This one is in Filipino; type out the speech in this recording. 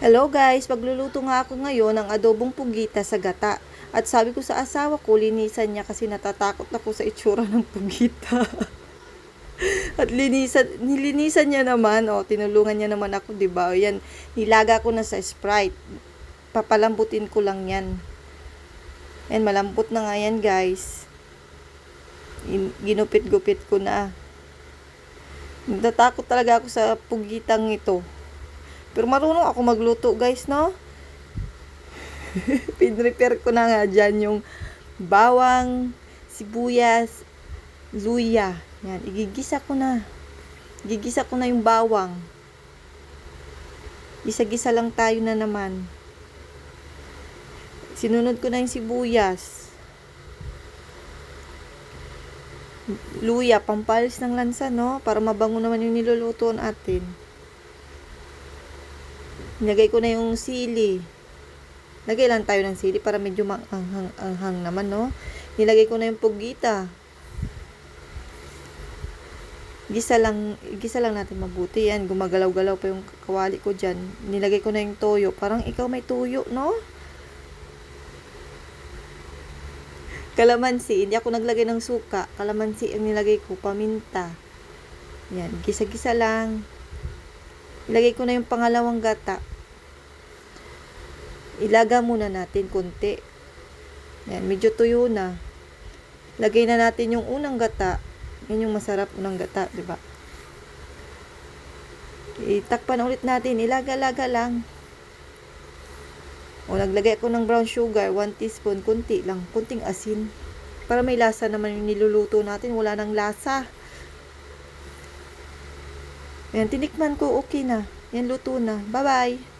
Hello guys, pagluluto nga ako ngayon ng adobong pugita sa gata. At sabi ko sa asawa ko, linisan niya kasi natatakot ako sa itsura ng pugita. At linisan, nilinisan niya naman, oh, tinulungan niya naman ako, 'di ba? O yan, nilaga ko na sa Sprite. Papalambutin ko lang 'yan. And malambot na nga yan, guys. In- ginupit-gupit ko na. Natatakot talaga ako sa pugitang ito. Pero marunong ako magluto, guys, no? Pinrepair ko na nga dyan yung bawang, sibuyas, luya. Yan, igigisa ko na. Igigisa ko na yung bawang. Gisa-gisa lang tayo na naman. Sinunod ko na yung sibuyas. Luya, pampalis ng lansa, no? Para mabango naman yung niluluto natin. Nilagay ko na yung sili. Lagay lang tayo ng sili para medyo manghang-anghang naman, no? Nilagay ko na yung pugita. Gisa lang, gisa lang natin mabuti yan. Gumagalaw-galaw pa yung kawali ko dyan. Nilagay ko na yung toyo. Parang ikaw may toyo, no? Kalamansi. Hindi ako naglagay ng suka. Kalamansi ang nilagay ko. Paminta. Yan. Gisa-gisa lang. Ilagay ko na yung pangalawang gata. Ilaga muna natin konti. Yan, medyo tuyo na. Lagay na natin yung unang gata. Yan yung masarap unang gata, di ba? Itakpan ulit natin. Ilaga-laga lang. O, naglagay ako ng brown sugar, 1 teaspoon, kunti lang, kunting asin. Para may lasa naman yung niluluto natin, wala nang lasa. Yan, tinikman ko, okay na. Yan, luto na. Bye-bye!